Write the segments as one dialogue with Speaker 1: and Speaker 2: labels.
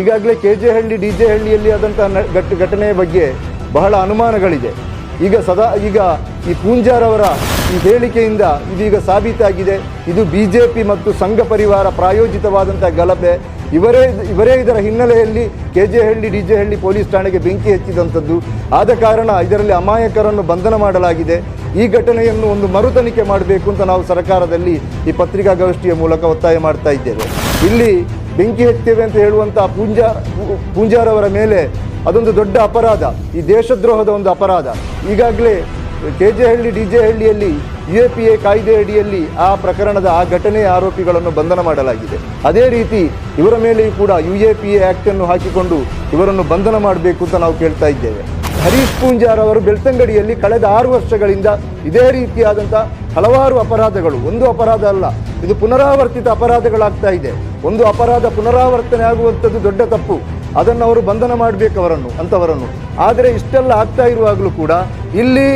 Speaker 1: ಈಗಾಗಲೇ K J Halli D J ಹಳ್ಳಿಯಲ್ಲಿ ಆದಂತಹ ಘಟ್ ಘಟನೆಯ ಬಗ್ಗೆ ಬಹಳ ಅನುಮಾನಗಳಿದೆ. ಈಗ ಸದಾ, ಈಗ ಈ ಪೂಂಜಾರವರ ಈ ಹೇಳಿಕೆಯಿಂದ ಇದೀಗ ಸಾಬೀತಾಗಿದೆ. ಇದು ಬಿ ಜೆ ಪಿ ಮತ್ತು ಸಂಘ ಪರಿವಾರ ಪ್ರಾಯೋಜಿತವಾದಂಥ ಗಲಭೆ. ಇವರೇ ಇವರೇ ಇದರ ಹಿನ್ನೆಲೆಯಲ್ಲಿ K J Halli D J Halli police ಠಾಣೆಗೆ ಬೆಂಕಿ ಹಚ್ಚಿದಂಥದ್ದು. ಆದ ಕಾರಣ ಇದರಲ್ಲಿ ಅಮಾಯಕರನ್ನು ಬಂಧನ ಮಾಡಲಾಗಿದೆ. ಈ ಘಟನೆಯನ್ನು ಒಂದು ಮರುತನಿಖೆ ಮಾಡಬೇಕು ಅಂತ ನಾವು ಸರ್ಕಾರದಲ್ಲಿ ಈ ಪತ್ರಿಕಾಗೋಷ್ಠಿಯ ಮೂಲಕ ಒತ್ತಾಯ ಮಾಡ್ತಾ ಇದ್ದೇವೆ. ಇಲ್ಲಿ ಬೆಂಕಿ ಹಚ್ತೇವೆ ಅಂತ ಹೇಳುವಂಥ ಪೂಂಜಾ, ಪೂಂಜಾರವರ ಮೇಲೆ ಅದೊಂದು ದೊಡ್ಡ ಅಪರಾಧ. ಈ ದೇಶದ್ರೋಹದ ಒಂದು ಅಪರಾಧ. ಈಗಾಗಲೇ K J Halli D J ಹಳ್ಳಿಯಲ್ಲಿ ಯು ಎ ಪಿ ಎ ಕಾಯ್ದೆ ಅಡಿಯಲ್ಲಿ ಆ ಪ್ರಕರಣದ, ಆ ಘಟನೆಯ ಆರೋಪಿಗಳನ್ನು ಬಂಧನ ಮಾಡಲಾಗಿದೆ. ಅದೇ ರೀತಿ ಇವರ ಮೇಲೆಯೂ ಕೂಡ ಯು ಎ ಪಿ ಎ ಆ್ಯಕ್ಟನ್ನು ಹಾಕಿಕೊಂಡು ಇವರನ್ನು ಬಂಧನ ಮಾಡಬೇಕು ಅಂತ ನಾವು ಕೇಳ್ತಾ ಇದ್ದೇವೆ. ಹರೀಶ್ ಪೂಂಜಾರ್ ಅವರು ಬೆಳ್ತಂಗಡಿಯಲ್ಲಿ ಕಳೆದ ಆರು ವರ್ಷಗಳಿಂದ ಇದೇ ರೀತಿಯಾದಂಥ ಹಲವಾರು ಅಪರಾಧಗಳು. ಒಂದು ಅಪರಾಧ ಅಲ್ಲ, ಇದು ಪುನರಾವರ್ತಿತ ಅಪರಾಧಗಳಾಗ್ತಾ ಇದೆ. ಒಂದು ಅಪರಾಧ ಪುನರಾವರ್ತನೆ ಆಗುವಂಥದ್ದು ದೊಡ್ಡ ತಪ್ಪು. ಅದನ್ನು ಅವರು ಬಂಧನ ಮಾಡಬೇಕು ಅವರನ್ನು ಅಂಥವರನ್ನು ಆದರೆ ಇಷ್ಟೆಲ್ಲ ಆಗ್ತಾ ಇರುವಾಗಲೂ ಕೂಡ ಇಲ್ಲಿ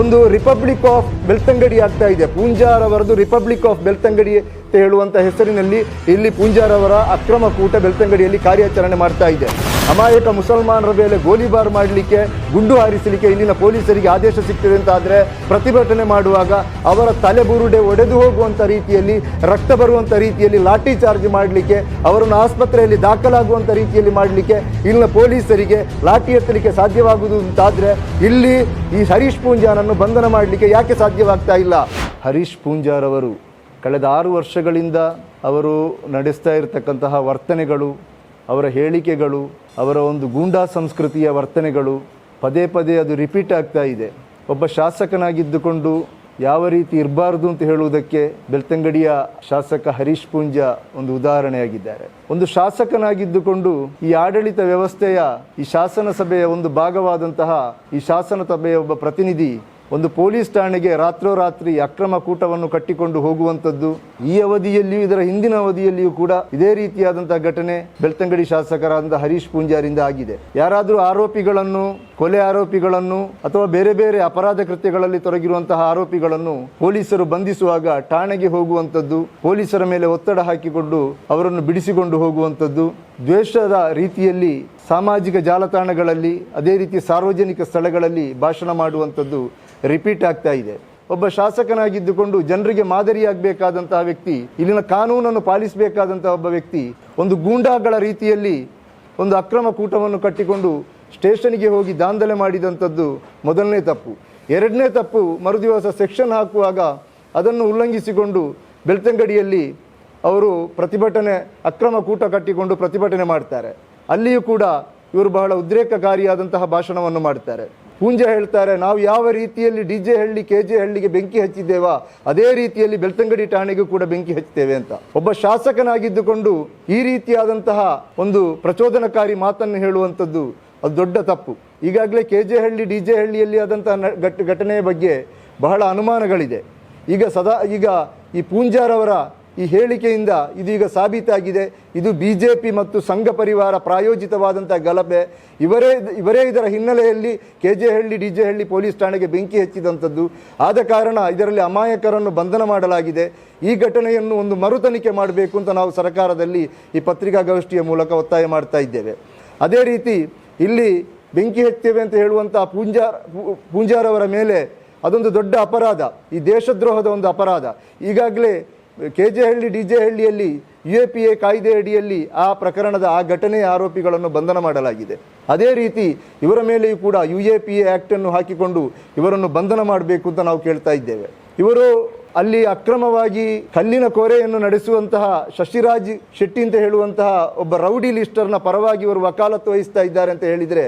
Speaker 1: ಒಂದು ರಿಪಬ್ಲಿಕ್ ಆಫ್ ಬೆಳ್ತಂಗಡಿ ಆಗ್ತಾ ಇದೆ. ಪೂಂಜಾರ್ ಅವರದು ರಿಪಬ್ಲಿಕ್ ಆಫ್ ಬೆಳ್ತಂಗಡಿ ಅಂತ ಹೇಳುವಂಥ ಹೆಸರಿನಲ್ಲಿ ಇಲ್ಲಿ ಪೂಂಜಾರ್ ಅವರ ಅಕ್ರಮ ಕೂಟ ಬೆಳ್ತಂಗಡಿಯಲ್ಲಿ ಕಾರ್ಯಾಚರಣೆ ಮಾಡ್ತಾ ಇದೆ. ಅಮಾಯಕ ಮುಸಲ್ಮಾನರ ಮೇಲೆ ಗೋಲಿಬಾರ್ ಮಾಡಲಿಕ್ಕೆ ಗುಂಡು ಹಾರಿಸಲಿಕ್ಕೆ ಇಲ್ಲಿನ ಪೊಲೀಸರಿಗೆ ಆದೇಶ ಸಿಗ್ತದೆ ಅಂತ ಆದರೆ ಪ್ರತಿಭಟನೆ ಮಾಡುವಾಗ ಅವರ ತಲೆ ಬುರುಡೆ ಒಡೆದು ಹೋಗುವಂಥ ರೀತಿಯಲ್ಲಿ, ರಕ್ತ ಬರುವಂಥ ರೀತಿಯಲ್ಲಿ ಲಾಠಿ ಚಾರ್ಜ್ ಮಾಡಲಿಕ್ಕೆ, ಅವರನ್ನು ಆಸ್ಪತ್ರೆಯಲ್ಲಿ ದಾಖಲಾಗುವಂಥ ರೀತಿಯಲ್ಲಿ ಮಾಡಲಿಕ್ಕೆ ಇಲ್ಲಿನ ಪೊಲೀಸರಿಗೆ ಲಾಠಿ ಎತ್ತಲಿಕ್ಕೆ ಸಾಧ್ಯವಾಗುವುದು ಅಂತಾದರೆ ಇಲ್ಲಿ ಈ ಹರೀಶ್ ಪೂಂಜಾನನ್ನು ಬಂಧನ ಮಾಡಲಿಕ್ಕೆ ಯಾಕೆ ಸಾಧ್ಯವಾಗ್ತಾ ಇಲ್ಲ? ಹರೀಶ್ ಪೂಂಜಾರವರು ಕಳೆದ ಆರು ವರ್ಷಗಳಿಂದ ಅವರು ನಡೆಸ್ತಾ ಇರತಕ್ಕಂತಹ ವರ್ತನೆಗಳು, ಅವರ ಹೇಳಿಕೆಗಳು ಅವರ ಒಂದು ಗೂಂಡಾ ಸಂಸ್ಕೃತಿಯ ವರ್ತನೆಗಳು ಪದೇ ಪದೇ ಅದು ರಿಪೀಟ್ ಆಗ್ತಾ ಇದೆ. ಒಬ್ಬ ಶಾಸಕನಾಗಿದ್ದುಕೊಂಡು ಯಾವ ರೀತಿ ಇರಬಾರ್ದು ಅಂತ ಹೇಳುವುದಕ್ಕೆ ಬೆಳ್ತಂಗಡಿಯ ಶಾಸಕ ಹರೀಶ್ ಪೂಂಜ ಒಂದು ಉದಾಹರಣೆಯಾಗಿದ್ದಾರೆ. ಒಂದು ಶಾಸಕನಾಗಿದ್ದುಕೊಂಡು ಈ ಆಡಳಿತ ವ್ಯವಸ್ಥೆಯ ಈ ಶಾಸನ ಸಭೆಯ ಒಂದು ಭಾಗವಾದಂತಹ ಈ ಶಾಸನ ಸಭೆಯ ಒಬ್ಬ ಪ್ರತಿನಿಧಿ ಒಂದು ಪೊಲೀಸ್ ಠಾಣೆಗೆ ರಾತ್ರೋರಾತ್ರಿ ಅಕ್ರಮ ಕೂಟವನ್ನು ಕಟ್ಟಿಕೊಂಡು ಹೋಗುವಂಥದ್ದು ಈ ಅವಧಿಯಲ್ಲಿಯೂ, ಇದರ ಹಿಂದಿನ ಅವಧಿಯಲ್ಲಿಯೂ ಕೂಡ ಇದೇ ರೀತಿಯಾದಂತಹ ಘಟನೆ ಬೆಳ್ತಂಗಡಿ ಶಾಸಕರಾದ ಹರೀಶ್ ಪೂಂಜಾರಿಂದ ಆಗಿದೆ. ಯಾರಾದರೂ ಆರೋಪಿಗಳನ್ನು, ಕೊಲೆ ಆರೋಪಿಗಳನ್ನು ಅಥವಾ ಬೇರೆ ಬೇರೆ ಅಪರಾಧ ಕೃತ್ಯಗಳಲ್ಲಿ ತೊಡಗಿರುವಂತಹ ಆರೋಪಿಗಳನ್ನು ಪೊಲೀಸರು ಬಂಧಿಸುವಾಗ ಠಾಣೆಗೆ ಹೋಗುವಂಥದ್ದು, ಪೊಲೀಸರ ಮೇಲೆ ಒತ್ತಡ ಹಾಕಿಕೊಂಡು ಅವರನ್ನು ಬಿಡಿಸಿಕೊಂಡು ಹೋಗುವಂಥದ್ದು ದ್ವೇಷದ ರೀತಿಯಲ್ಲಿ ಸಾಮಾಜಿಕ ಜಾಲತಾಣಗಳಲ್ಲಿ, ಅದೇ ರೀತಿ ಸಾರ್ವಜನಿಕ ಸ್ಥಳಗಳಲ್ಲಿ ಭಾಷಣ ಮಾಡುವಂಥದ್ದು ರಿಪೀಟ್ ಆಗ್ತಾ ಇದೆ. ಒಬ್ಬ ಶಾಸಕನಾಗಿದ್ದುಕೊಂಡು ಜನರಿಗೆ ಮಾದರಿಯಾಗಬೇಕಾದಂತಹ ವ್ಯಕ್ತಿ, ಇಲ್ಲಿನ ಕಾನೂನನ್ನು ಪಾಲಿಸಬೇಕಾದಂತಹ ಒಬ್ಬ ವ್ಯಕ್ತಿ, ಒಂದು ಗೂಂಡಾಗಳ ರೀತಿಯಲ್ಲಿ ಒಂದು ಅಕ್ರಮ ಕೂಟವನ್ನು ಕಟ್ಟಿಕೊಂಡು ಸ್ಟೇಷನ್ಗೆ ಹೋಗಿ ದಾಂಧಲೆ ಮಾಡಿದಂಥದ್ದು ಮೊದಲನೇ ತಪ್ಪು. ಎರಡನೇ ತಪ್ಪು ಮರುದಿವಸ ಸೆಕ್ಷನ್ ಹಾಕುವಾಗ ಅದನ್ನು ಉಲ್ಲಂಘಿಸಿಕೊಂಡು ಬೆಳ್ತಂಗಡಿಯಲ್ಲಿ ಅವರು ಪ್ರತಿಭಟನೆ, ಅಕ್ರಮ ಕೂಟ ಕಟ್ಟಿಕೊಂಡು ಪ್ರತಿಭಟನೆ ಮಾಡ್ತಾರೆ. ಅಲ್ಲಿಯೂ ಕೂಡ ಇವರು ಬಹಳ ಉದ್ರೇಕಕಾರಿಯಾದಂತಹ ಭಾಷಣವನ್ನು ಮಾಡ್ತಾರೆ. ಪೂಂಜೆ ಹೇಳ್ತಾರೆ, ನಾವು ಯಾವ ರೀತಿಯಲ್ಲಿ D J Halli, K J ಹಳ್ಳಿಗೆ ಬೆಂಕಿ ಹಚ್ಚಿದ್ದೇವಾ, ಅದೇ ರೀತಿಯಲ್ಲಿ ಬೆಳ್ತಂಗಡಿ ಠಾಣೆಗೂ ಕೂಡ ಬೆಂಕಿ ಹಚ್ಚುತ್ತೇವೆ ಅಂತ. ಒಬ್ಬ ಶಾಸಕನಾಗಿದ್ದುಕೊಂಡು ಈ ರೀತಿಯಾದಂತಹ ಒಂದು ಪ್ರಚೋದನಕಾರಿ ಮಾತನ್ನು ಹೇಳುವಂಥದ್ದು ಅದು ದೊಡ್ಡ ತಪ್ಪು. ಈಗಾಗಲೇ K J Halli, D J ಹಳ್ಳಿಯಲ್ಲಿ ಆದಂತಹ ಘಟ್ ಘಟನೆಯ ಬಗ್ಗೆ ಬಹಳ ಅನುಮಾನಗಳಿದೆ. ಈಗ ಸದಾ, ಈಗ ಈ ಪೂಂಜಾರವರ ಈ ಹೇಳಿಕೆಯಿಂದ ಇದೀಗ ಸಾಬೀತಾಗಿದೆ. ಇದು ಬಿ ಜೆ ಪಿ ಮತ್ತು ಸಂಘ ಪರಿವಾರ ಪ್ರಾಯೋಜಿತವಾದಂಥ ಗಲಭೆ. ಇವರೇ ಇವರೇ ಇದರ ಹಿನ್ನೆಲೆಯಲ್ಲಿ K J Halli D J Halli police ಠಾಣೆಗೆ ಬೆಂಕಿ ಹಚ್ಚಿದಂಥದ್ದು. ಆದ ಕಾರಣ ಇದರಲ್ಲಿ ಅಮಾಯಕರನ್ನು ಬಂಧನ ಮಾಡಲಾಗಿದೆ. ಈ ಘಟನೆಯನ್ನು ಒಂದು ಮರುತನಿಖೆ ಮಾಡಬೇಕು ಅಂತ ನಾವು ಸರ್ಕಾರದಲ್ಲಿ ಈ ಪತ್ರಿಕಾಗೋಷ್ಠಿಯ ಮೂಲಕ ಒತ್ತಾಯ ಮಾಡ್ತಾ ಇದ್ದೇವೆ. ಅದೇ ರೀತಿ ಇಲ್ಲಿ ಬೆಂಕಿ ಹಚ್ತೇವೆ ಅಂತ ಹೇಳುವಂಥ ಪೂಂಜಾರ್ ಪೂಂಜಾರವರ ಮೇಲೆ ಅದೊಂದು ದೊಡ್ಡ ಅಪರಾಧ. ಈ ದೇಶದ್ರೋಹದ ಒಂದು ಅಪರಾಧ. ಈಗಾಗಲೇ K J Halli, D J ಹಳ್ಳಿಯಲ್ಲಿ ಯು ಎ ಪಿ ಎ ಕಾಯ್ದೆ ಅಡಿಯಲ್ಲಿ ಆ ಪ್ರಕರಣದ, ಆ ಘಟನೆಯ ಆರೋಪಿಗಳನ್ನು ಬಂಧನ ಮಾಡಲಾಗಿದೆ. ಅದೇ ರೀತಿ ಇವರ ಮೇಲೆಯೂ ಕೂಡ ಯು ಎ ಪಿ ಎ ಆ್ಯಕ್ಟನ್ನು ಹಾಕಿಕೊಂಡು ಇವರನ್ನು ಬಂಧನ ಮಾಡಬೇಕು ಅಂತ ನಾವು ಕೇಳ್ತಾ ಇದ್ದೇವೆ. ಇವರು ಅಲ್ಲಿ ಅಕ್ರಮವಾಗಿ ಕಲ್ಲಿನ ಕೋರೆಯನ್ನು ನಡೆಸುವಂತಹ ಶಶಿರಾಜ್ ಶೆಟ್ಟಿ ಅಂತ ಹೇಳುವಂತಹ ಒಬ್ಬ ರೌಡಿ ಲಿಸ್ಟರ್ನ ಪರವಾಗಿ ಇವರು ವಕಾಲತ್ತು ವಹಿಸ್ತಾ ಇದ್ದಾರೆ ಅಂತ ಹೇಳಿದರೆ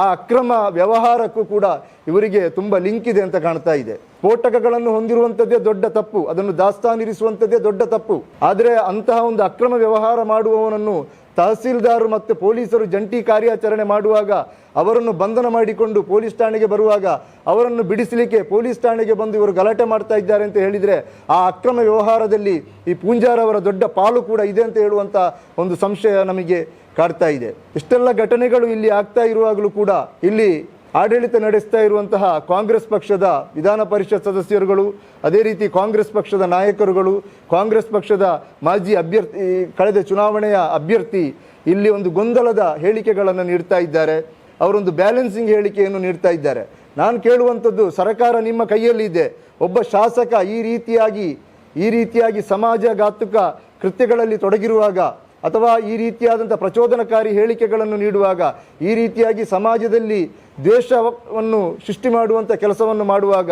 Speaker 1: ಆ ಅಕ್ರಮ ವ್ಯವಹಾರಕ್ಕೂ ಕೂಡ ಇವರಿಗೆ ತುಂಬ ಲಿಂಕ್ ಇದೆ ಅಂತ ಕಾಣ್ತಾ ಇದೆ. ಸ್ಫೋಟಕಗಳನ್ನು ಹೊಂದಿರುವಂಥದ್ದೇ ದೊಡ್ಡ ತಪ್ಪು, ಅದನ್ನು ದಾಸ್ತಾನಿರಿಸುವಂಥದ್ದೇ ದೊಡ್ಡ ತಪ್ಪು. ಆದರೆ ಅಂತಹ ಒಂದು ಅಕ್ರಮ ವ್ಯವಹಾರ ಮಾಡುವವನನ್ನು ತಹಸೀಲ್ದಾರ್ ಮತ್ತು ಪೊಲೀಸರು ಜಂಟಿ ಕಾರ್ಯಾಚರಣೆ ಮಾಡುವಾಗ ಅವರನ್ನು ಬಂಧನ ಮಾಡಿಕೊಂಡು ಪೊಲೀಸ್ ಠಾಣೆಗೆ ಬರುವಾಗ ಅವರನ್ನು ಬಿಡಿಸಲಿಕ್ಕೆ ಪೊಲೀಸ್ ಠಾಣೆಗೆ ಬಂದು ಇವರು ಗಲಾಟೆ ಮಾಡ್ತಾ ಇದ್ದಾರೆ ಅಂತ ಹೇಳಿದರೆ ಆ ಅಕ್ರಮ ವ್ಯವಹಾರದಲ್ಲಿ ಈ ಪೂಂಜಾರವರ ದೊಡ್ಡ ಪಾಲು ಕೂಡ ಇದೆ ಅಂತ ಹೇಳುವಂಥ ಒಂದು ಸಂಶಯ ನಮಗೆ ಕಾಡ್ತಾ ಇದೆ. ಇಷ್ಟೆಲ್ಲ ಘಟನೆಗಳು ಇಲ್ಲಿ ಆಗ್ತಾ ಇರುವಾಗಲೂ ಕೂಡ ಇಲ್ಲಿ ಆಡಳಿತ ನಡೆಸ್ತಾ ಇರುವಂತಹ ಕಾಂಗ್ರೆಸ್ ಪಕ್ಷದ ವಿಧಾನ ಪರಿಷತ್ ಸದಸ್ಯರುಗಳು, ಅದೇ ರೀತಿ ಕಾಂಗ್ರೆಸ್ ಪಕ್ಷದ ನಾಯಕರುಗಳು, ಕಾಂಗ್ರೆಸ್ ಪಕ್ಷದ ಮಾಜಿ ಅಭ್ಯರ್ಥಿ, ಕಳೆದ ಚುನಾವಣೆಯ ಅಭ್ಯರ್ಥಿ ಇಲ್ಲಿ ಒಂದು ಗೊಂದಲದ ಹೇಳಿಕೆಗಳನ್ನು ನೀಡ್ತಾ ಇದ್ದಾರೆ. ಅವರೊಂದು ಬ್ಯಾಲೆನ್ಸಿಂಗ್ ಹೇಳಿಕೆಯನ್ನು ನೀಡ್ತಾ ಇದ್ದಾರೆ. ನಾನು ಕೇಳುವಂಥದ್ದು ಸರ್ಕಾರ ನಿಮ್ಮ ಕೈಯಲ್ಲಿದೆ ಒಬ್ಬ ಶಾಸಕ ಈ ರೀತಿಯಾಗಿ ಈ ರೀತಿಯಾಗಿ ಸಮಾಜಘಾತುಕ ಕೃತ್ಯಗಳಲ್ಲಿ ತೊಡಗಿರುವಾಗ ಅಥವಾ ಈ ರೀತಿಯಾದಂಥ ಪ್ರಚೋದನಕಾರಿ ಹೇಳಿಕೆಗಳನ್ನು ನೀಡುವಾಗ, ಈ ರೀತಿಯಾಗಿ ಸಮಾಜದಲ್ಲಿ ದ್ವೇಷವನ್ನು ಸೃಷ್ಟಿ ಮಾಡುವಂಥ ಕೆಲಸವನ್ನು ಮಾಡುವಾಗ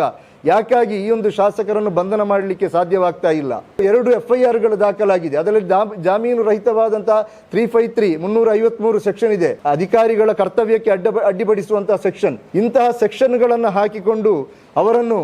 Speaker 1: ಯಾಕಾಗಿ ಈ ಒಂದು ಶಾಸಕರನ್ನು ಬಂಧನ ಮಾಡಲಿಕ್ಕೆ ಸಾಧ್ಯವಾಗ್ತಾ ಇಲ್ಲ? ಎರಡು ಎಫ್ ಐ ಆರ್ಗಳು ದಾಖಲಾಗಿದೆ. ಅದರಲ್ಲಿ ಜಾಮೀನು ರಹಿತವಾದಂಥ ತ್ರೀ ಫೈವ್ ತ್ರೀ ಮುನ್ನೂರ ಐವತ್ಮೂರು ಸೆಕ್ಷನ್ ಇದೆ. ಅಧಿಕಾರಿಗಳ ಕರ್ತವ್ಯಕ್ಕೆ ಅಡ್ಡ ಅಡ್ಡಿಪಡಿಸುವಂತಹ ಸೆಕ್ಷನ್. ಇಂತಹ ಸೆಕ್ಷನ್ಗಳನ್ನು ಹಾಕಿಕೊಂಡು ಅವರನ್ನು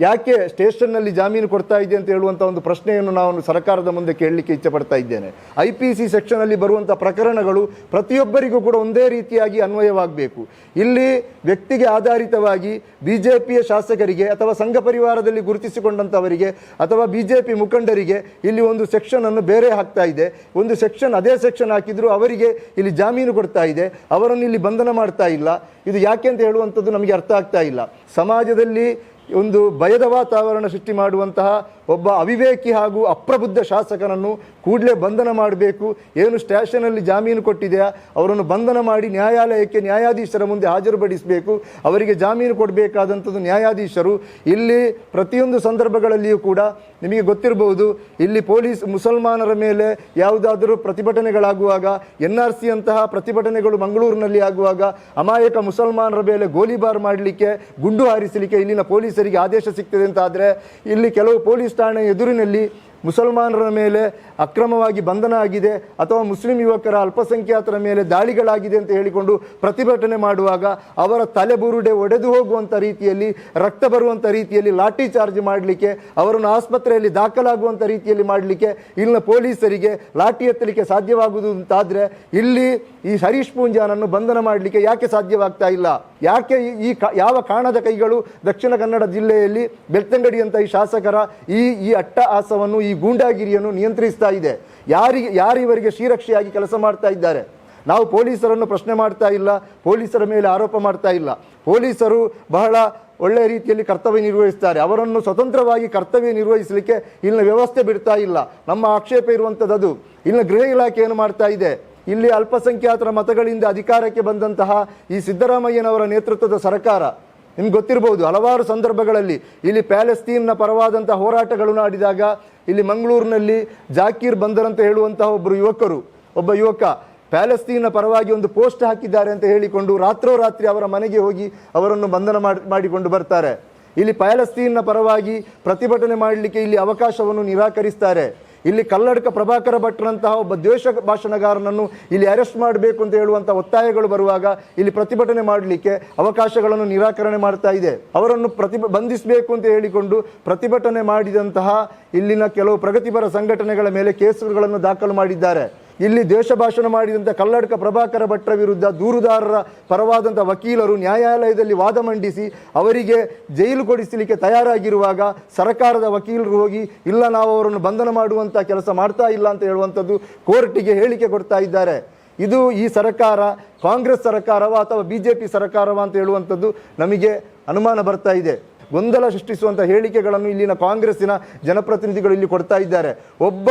Speaker 1: ಯಾಕೆ ಸ್ಟೇಷನ್ನಲ್ಲಿ ಜಾಮೀನು ಕೊಡ್ತಾ ಇದೆ ಅಂತ ಹೇಳುವಂಥ ಒಂದು ಪ್ರಶ್ನೆಯನ್ನು ನಾನು ಸರ್ಕಾರದ ಮುಂದೆ ಕೇಳಲಿಕ್ಕೆ ಇಚ್ಛೆ ಪಡ್ತಾ ಇದ್ದೇನೆ. ಐ ಪಿ ಸಿ ಸೆಕ್ಷನಲ್ಲಿ ಬರುವಂಥ ಪ್ರಕರಣಗಳು ಪ್ರತಿಯೊಬ್ಬರಿಗೂ ಕೂಡ ಒಂದೇ ರೀತಿಯಾಗಿ ಅನ್ವಯವಾಗಬೇಕು. ಇಲ್ಲಿ ವ್ಯಕ್ತಿಗೆ ಆಧಾರಿತವಾಗಿ ಬಿ ಜೆ ಪಿಯ ಶಾಸಕರಿಗೆ ಅಥವಾ ಸಂಘ ಪರಿವಾರದಲ್ಲಿ ಗುರುತಿಸಿಕೊಂಡಂಥವರಿಗೆ ಅಥವಾ ಬಿ ಜೆ ಪಿ ಮುಖಂಡರಿಗೆ ಇಲ್ಲಿ ಒಂದು ಸೆಕ್ಷನನ್ನು ಬೇರೆ ಹಾಕ್ತಾ ಇದೆ. ಒಂದು ಸೆಕ್ಷನ್ ಅದೇ ಸೆಕ್ಷನ್ ಹಾಕಿದ್ರು ಅವರಿಗೆ ಇಲ್ಲಿ ಜಾಮೀನು ಕೊಡ್ತಾ ಇದೆ. ಅವರನ್ನು ಇಲ್ಲಿ ಬಂಧನ ಮಾಡ್ತಾ ಇಲ್ಲ. ಇದು ಯಾಕೆ ಅಂತ ಹೇಳುವಂಥದ್ದು ನಮಗೆ ಅರ್ಥ ಆಗ್ತಾ ಇಲ್ಲ. ಸಮಾಜದಲ್ಲಿ ಒಂದು ಭಯದ ವಾತಾವರಣ ಸೃಷ್ಟಿ ಮಾಡುವಂತಹ ಒಬ್ಬ ಅವಿವೇಕಿ ಹಾಗೂ ಅಪ್ರಬುದ್ಧ ಶಾಸಕನನ್ನು ಕೂಡಲೇ ಬಂಧನ ಮಾಡಬೇಕು. ಏನು ಸ್ಟೇಷನಲ್ಲಿ ಜಾಮೀನು ಕೊಟ್ಟಿದೆಯಾ? ಅವರನ್ನು ಬಂಧನ ಮಾಡಿ ನ್ಯಾಯಾಲಯಕ್ಕೆ ನ್ಯಾಯಾಧೀಶರ ಮುಂದೆ ಹಾಜರುಪಡಿಸಬೇಕು. ಅವರಿಗೆ ಜಾಮೀನು ಕೊಡಬೇಕಾದಂಥದ್ದು ನ್ಯಾಯಾಧೀಶರು. ಇಲ್ಲಿ ಪ್ರತಿಯೊಂದು ಸಂದರ್ಭಗಳಲ್ಲಿಯೂ ಕೂಡ ನಿಮಗೆ ಗೊತ್ತಿರಬಹುದು, ಇಲ್ಲಿ ಪೊಲೀಸ್ ಮುಸಲ್ಮಾನರ ಮೇಲೆ ಯಾವುದಾದರೂ ಪ್ರತಿಭಟನೆಗಳಾಗುವಾಗ ಎನ್ ಆರ್ ಸಿ ಅಂತಹ ಪ್ರತಿಭಟನೆಗಳು ಮಂಗಳೂರಿನಲ್ಲಿ ಆಗುವಾಗ, ಅಮಾಯಕ ಮುಸಲ್ಮಾನರ ಮೇಲೆ ಗೋಲಿಬಾರ್ ಮಾಡಲಿಕ್ಕೆ, ಗುಂಡು ಹಾರಿಸಲಿಕ್ಕೆ ಇಲ್ಲಿನ ಪೊಲೀಸರಿಗೆ ಆದೇಶ ಸಿಗ್ತದೆ ಅಂತ ಆದರೆ ಇಲ್ಲಿ ಕೆಲವು ಪೊಲೀಸ್ ಠಾಣೆ ಎದುರಿನಲ್ಲಿ ಮುಸಲ್ಮಾನರ ಮೇಲೆ ಅಕ್ರಮವಾಗಿ ಬಂಧನ ಆಗಿದೆ ಅಥವಾ ಮುಸ್ಲಿಂ ಯುವಕರ ಅಲ್ಪಸಂಖ್ಯಾತರ ಮೇಲೆ ದಾಳಿಗಳಾಗಿದೆ ಅಂತ ಹೇಳಿಕೊಂಡು ಪ್ರತಿಭಟನೆ ಮಾಡುವಾಗ ಅವರ ತಲೆ ಬುರುಡೆ ಒಡೆದು ಹೋಗುವಂಥ ರೀತಿಯಲ್ಲಿ, ರಕ್ತ ಬರುವಂಥ ರೀತಿಯಲ್ಲಿ ಲಾಠಿ ಚಾರ್ಜ್ ಮಾಡಲಿಕ್ಕೆ, ಅವರನ್ನು ಆಸ್ಪತ್ರೆಯಲ್ಲಿ ದಾಖಲಾಗುವಂಥ ರೀತಿಯಲ್ಲಿ ಮಾಡಲಿಕ್ಕೆ, ಇಲ್ಲಿನ ಪೊಲೀಸರಿಗೆ ಲಾಠಿ ಎತ್ತಲಿಕ್ಕೆ ಸಾಧ್ಯವಾಗುವುದು ಅಂತಾದರೆ ಇಲ್ಲಿ ಈ ಹರೀಶ್ ಪೂಂಜಾನನ್ನು ಬಂಧನ ಮಾಡಲಿಕ್ಕೆ ಯಾಕೆ ಸಾಧ್ಯವಾಗ್ತಾ ಇಲ್ಲ? ಯಾಕೆ ಈ- ಯಾವ ಕಾಣದ ಕೈಗಳು ದಕ್ಷಿಣ ಕನ್ನಡ ಜಿಲ್ಲೆಯಲ್ಲಿ ಬೆಳ್ತಂಗಡಿ ಅಂತ ಈ ಶಾಸಕರ ಈ ಈ ಅಟ್ಟಹಾಸವನ್ನು ಈ ಗೂಂಡಾಗಿರಿಯನ್ನು ನಿಯಂತ್ರಿಸ್ತಾ ಇದೆ. ಯಾರಿಗೆ ಯಾರು ಇವರಿಗೆ ಶ್ರೀರಕ್ಷೆಯಾಗಿ ಕೆಲಸ ಮಾಡ್ತಾ ಇದ್ದಾರೆ? ನಾವು ಪೊಲೀಸರನ್ನು ಪ್ರಶ್ನೆ ಮಾಡ್ತಾ ಇಲ್ಲ, ಪೊಲೀಸರ ಮೇಲೆ ಆರೋಪ ಮಾಡ್ತಾ ಇಲ್ಲ. ಪೊಲೀಸರು ಬಹಳ ಒಳ್ಳೆಯ ರೀತಿಯಲ್ಲಿ ಕರ್ತವ್ಯ ನಿರ್ವಹಿಸ್ತಾರೆ. ಅವರನ್ನು ಸ್ವತಂತ್ರವಾಗಿ ಕರ್ತವ್ಯ ನಿರ್ವಹಿಸಲಿಕ್ಕೆ ಇಲ್ಲಿನ ವ್ಯವಸ್ಥೆ ಬಿಡ್ತಾ ಇಲ್ಲ. ನಮ್ಮ ಆಕ್ಷೇಪ ಇರುವಂಥದ್ದು ಅದು ಇಲ್ಲಿನ ಗೃಹ ಇಲಾಖೆ ಏನು ಮಾಡ್ತಾ ಇದೆ. ಇಲ್ಲಿ ಅಲ್ಪಸಂಖ್ಯಾತರ ಮತಗಳಿಂದ ಅಧಿಕಾರಕ್ಕೆ ಬಂದಂತಹ ಈ ಸಿದ್ದರಾಮಯ್ಯನವರ ನೇತೃತ್ವದ ಸರ್ಕಾರ ನಿಮ್ಗೆ ಗೊತ್ತಿರಬಹುದು ಹಲವಾರು ಸಂದರ್ಭಗಳಲ್ಲಿ ಇಲ್ಲಿ ಪ್ಯಾಲೆಸ್ತೀನ್ನ ಪರವಾದಂಥ ಹೋರಾಟಗಳನ್ನು ಆಡಿದಾಗ ಇಲ್ಲಿ ಮಂಗಳೂರಿನಲ್ಲಿ ಜಾಕೀರ್ ಬಂದರ್ ಅಂತ ಹೇಳುವಂತಹ ಒಬ್ಬರು ಯುವಕರು, ಒಬ್ಬ ಯುವಕ ಪ್ಯಾಲೆಸ್ತೀನ್ನ ಪರವಾಗಿ ಒಂದು ಪೋಸ್ಟ್ ಹಾಕಿದ್ದಾರೆ ಅಂತ ಹೇಳಿಕೊಂಡು ರಾತ್ರೋರಾತ್ರಿ ಅವರ ಮನೆಗೆ ಹೋಗಿ ಅವರನ್ನು ಬಂಧನ ಮಾಡಿ- ಮಾಡಿಕೊಂಡು ಬರ್ತಾರೆ. ಇಲ್ಲಿ ಪ್ಯಾಲೆಸ್ತೀನ್ನ ಪರವಾಗಿ ಪ್ರತಿಭಟನೆ ಮಾಡಲಿಕ್ಕೆ ಇಲ್ಲಿ ಅವಕಾಶವನ್ನು ನಿರಾಕರಿಸ್ತಾರೆ. ಇಲ್ಲಿ ಕಲ್ಲಡಕ ಪ್ರಭಾಕರ ಭಟ್ರಂತಹ ಒಬ್ಬ ದ್ವೇಷ ಭಾಷಣಗಾರನನ್ನು ಇಲ್ಲಿ ಅರೆಸ್ಟ್ ಮಾಡಬೇಕು ಅಂತ ಹೇಳುವಂಥ ಒತ್ತಾಯಗಳು ಬರುವಾಗ ಇಲ್ಲಿ ಪ್ರತಿಭಟನೆ ಮಾಡಲಿಕ್ಕೆ ಅವಕಾಶಗಳನ್ನು ನಿರಾಕರಣೆ ಮಾಡ್ತಾ ಇದೆ. ಅವರನ್ನು ಪ್ರತಿ ಬಂಧಿಸಬೇಕು ಅಂತ ಹೇಳಿಕೊಂಡು ಪ್ರತಿಭಟನೆ ಮಾಡಿದಂತಹ ಇಲ್ಲಿನ ಕೆಲವು ಪ್ರಗತಿಪರ ಸಂಘಟನೆಗಳ ಮೇಲೆ ಕೇಸುಗಳನ್ನು ದಾಖಲು ಮಾಡಿದ್ದಾರೆ. ಇಲ್ಲಿ ದ್ವೇಷ ಭಾಷಣ ಮಾಡಿದಂಥ ಕಲ್ಲಡ್ಕ ಪ್ರಭಾಕರ ಭಟ್ರ ವಿರುದ್ಧ ದೂರುದಾರರ ಪರವಾದಂಥ ವಕೀಲರು ನ್ಯಾಯಾಲಯದಲ್ಲಿ ವಾದ ಮಂಡಿಸಿ ಅವರಿಗೆ ಜೈಲು ಕೊಡಿಸಲಿಕ್ಕೆ ತಯಾರಾಗಿರುವಾಗ ಸರ್ಕಾರದ ವಕೀಲರು ಹೋಗಿ, ಇಲ್ಲ ನಾವು ಅವರನ್ನು ಬಂಧನ ಮಾಡುವಂಥ ಕೆಲಸ ಮಾಡ್ತಾ ಇಲ್ಲ ಅಂತ ಹೇಳುವಂಥದ್ದು ಕೋರ್ಟಿಗೆ ಹೇಳಿಕೆ ಕೊಡ್ತಾ ಇದ್ದಾರೆ. ಇದು ಈ ಸರ್ಕಾರ, ಕಾಂಗ್ರೆಸ್ ಸರ್ಕಾರವ ಅಥವಾ ಬಿ ಜೆ ಪಿ ಸರ್ಕಾರವ ಅಂತ ಹೇಳುವಂಥದ್ದು ನಮಗೆ ಅನುಮಾನ ಬರ್ತಾ ಇದೆ. ಗೊಂದಲ ಸೃಷ್ಟಿಸುವಂಥ ಹೇಳಿಕೆಗಳನ್ನು ಇಲ್ಲಿನ ಕಾಂಗ್ರೆಸ್ಸಿನ ಜನಪ್ರತಿನಿಧಿಗಳು ಇಲ್ಲಿ ಕೊಡ್ತಾ ಇದ್ದಾರೆ. ಒಬ್ಬ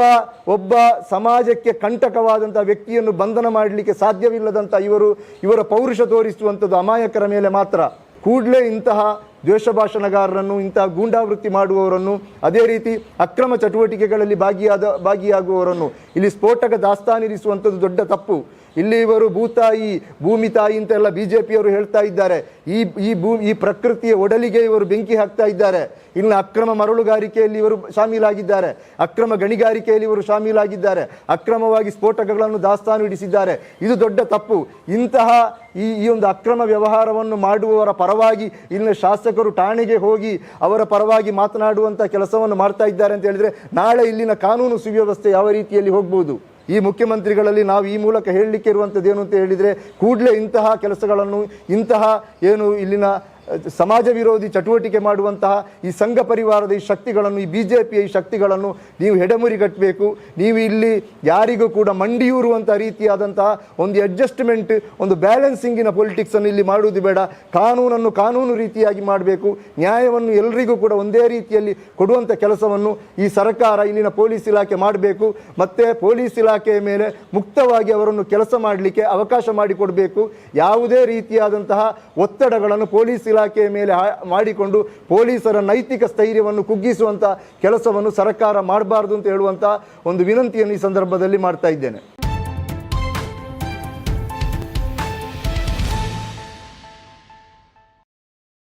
Speaker 1: ಒಬ್ಬ ಸಮಾಜಕ್ಕೆ ಕಂಟಕವಾದಂಥ ವ್ಯಕ್ತಿಯನ್ನು ಬಂಧನ ಮಾಡಲಿಕ್ಕೆ ಸಾಧ್ಯವಿಲ್ಲದಂಥ ಇವರು, ಇವರ ಪೌರುಷ ತೋರಿಸುವಂಥದ್ದು ಅಮಾಯಕರ ಮೇಲೆ ಮಾತ್ರ. ಕೂಡಲೇ ಇಂತಹ ದ್ವೇಷ ಭಾಷಣಗಾರರನ್ನು ಇಂತಹ ಗೂಂಡಾವೃತ್ತಿ ಮಾಡುವವರನ್ನು, ಅದೇ ರೀತಿ ಅಕ್ರಮ ಚಟುವಟಿಕೆಗಳಲ್ಲಿ ಭಾಗಿಯಾದ, ಭಾಗಿಯಾಗುವವರನ್ನು, ಇಲ್ಲಿ ಸ್ಫೋಟಕ ದಾಸ್ತಾನಿರಿಸುವಂಥದ್ದು ದೊಡ್ಡ ತಪ್ಪು. ಇಲ್ಲಿ ಇವರು ಭೂತಾಯಿ ಭೂಮಿ ತಾಯಿ ಅಂತೆಲ್ಲ ಬಿ ಜೆ ಪಿಯವರು ಹೇಳ್ತಾ ಇದ್ದಾರೆ. ಈ ಈ ಭೂ, ಈ ಪ್ರಕೃತಿಯ ಒಡಲಿಗೆ ಇವರು ಬೆಂಕಿ ಹಾಕ್ತಾ ಇದ್ದಾರೆ. ಇನ್ನು ಅಕ್ರಮ ಮರಳುಗಾರಿಕೆಯಲ್ಲಿ ಇವರು ಶಾಮೀಲಾಗಿದ್ದಾರೆ. ಅಕ್ರಮ ಗಣಿಗಾರಿಕೆಯಲ್ಲಿ ಇವರು ಶಾಮೀಲಾಗಿದ್ದಾರೆ. ಅಕ್ರಮವಾಗಿ ಸ್ಫೋಟಕಗಳನ್ನು ದಾಸ್ತಾನು ಇಡಿಸಿದ್ದಾರೆ. ಇದು ದೊಡ್ಡ ತಪ್ಪು. ಇಂತಹ ಈ ಈ ಒಂದು ಅಕ್ರಮ ವ್ಯವಹಾರವನ್ನು ಮಾಡುವವರ ಪರವಾಗಿ ಇಲ್ಲಿನ ಶಾಸಕರು ಠಾಣೆಗೆ ಹೋಗಿ ಅವರ ಪರವಾಗಿ ಮಾತನಾಡುವಂಥ ಕೆಲಸವನ್ನು ಮಾಡ್ತಾ ಇದ್ದಾರೆ ಅಂತ ಹೇಳಿದರೆ ನಾಳೆ ಇಲ್ಲಿನ ಕಾನೂನು ಸುವ್ಯವಸ್ಥೆ ಯಾವ ರೀತಿಯಲ್ಲಿ ಹೋಗ್ಬೋದು? ಈ ಮುಖ್ಯಮಂತ್ರಿಗಳಲ್ಲಿ ನಾವು ಈ ಮೂಲಕ ಹೇಳಲಿಕ್ಕೆ ಇರುವಂಥದ್ದು ಏನು ಅಂತ ಹೇಳಿದರೆ ಕೂಡಲೇ ಇಂತಹ ಕೆಲಸಗಳನ್ನು ಇಂತಹ ಏನು ಇಲ್ಲಿನ ಸಮಾಜ ವಿರೋಧಿ ಚಟುವಟಿಕೆ ಮಾಡುವಂತಹ ಈ ಸಂಘ ಪರಿವಾರದ ಈ ಶಕ್ತಿಗಳನ್ನು, ಈ ಬಿ ಜೆ ಪಿಯ ಈ ಶಕ್ತಿಗಳನ್ನು ನೀವು ಹೆಡೆಮುರಿಗಟ್ಟಬೇಕು ನೀವು ಇಲ್ಲಿ ಯಾರಿಗೂ ಕೂಡ ಮಂಡಿಯೂರುವಂಥ ರೀತಿಯಾದಂತಹ ಒಂದು ಅಡ್ಜಸ್ಟ್ಮೆಂಟ್ ಒಂದು ಬ್ಯಾಲೆನ್ಸಿಂಗಿನ ಪೊಲಿಟಿಕ್ಸನ್ನು ಇಲ್ಲಿ ಮಾಡುವುದು ಬೇಡ. ಕಾನೂನನ್ನು ಕಾನೂನು ರೀತಿಯಾಗಿ ಮಾಡಬೇಕು. ನ್ಯಾಯವನ್ನು ಎಲ್ಲರಿಗೂ ಕೂಡ ಒಂದೇ ರೀತಿಯಲ್ಲಿ ಕೊಡುವಂಥ ಕೆಲಸವನ್ನು ಈ ಸರ್ಕಾರ ಇಲ್ಲಿನ ಪೊಲೀಸ್ ಇಲಾಖೆ ಮಾಡಬೇಕು. ಮತ್ತು ಪೊಲೀಸ್ ಇಲಾಖೆಯ ಮೇಲೆ ಮುಕ್ತವಾಗಿ ಅವರನ್ನು ಕೆಲಸ ಮಾಡಲಿಕ್ಕೆ ಅವಕಾಶ ಮಾಡಿಕೊಡಬೇಕು. ಯಾವುದೇ ರೀತಿಯಾದಂತಹ ಒತ್ತಡಗಳನ್ನು ಪೊಲೀಸ್ ಇಲಾಖೆಯ ಮೇಲೆ ಮಾಡಿಕೊಂಡು ಪೊಲೀಸರ ನೈತಿಕ ಸ್ಥೈರ್ಯವನ್ನು ಕುಗ್ಗಿಸುವಂಥ ಕೆಲಸವನ್ನು ಸರ್ಕಾರ ಮಾಡಬಾರ್ದು ಅಂತ ಹೇಳುವಂಥ ಒಂದು ವಿನಂತಿಯನ್ನು ಈ ಸಂದರ್ಭದಲ್ಲಿ ಮಾಡ್ತಾ ಇದ್ದೇನೆ.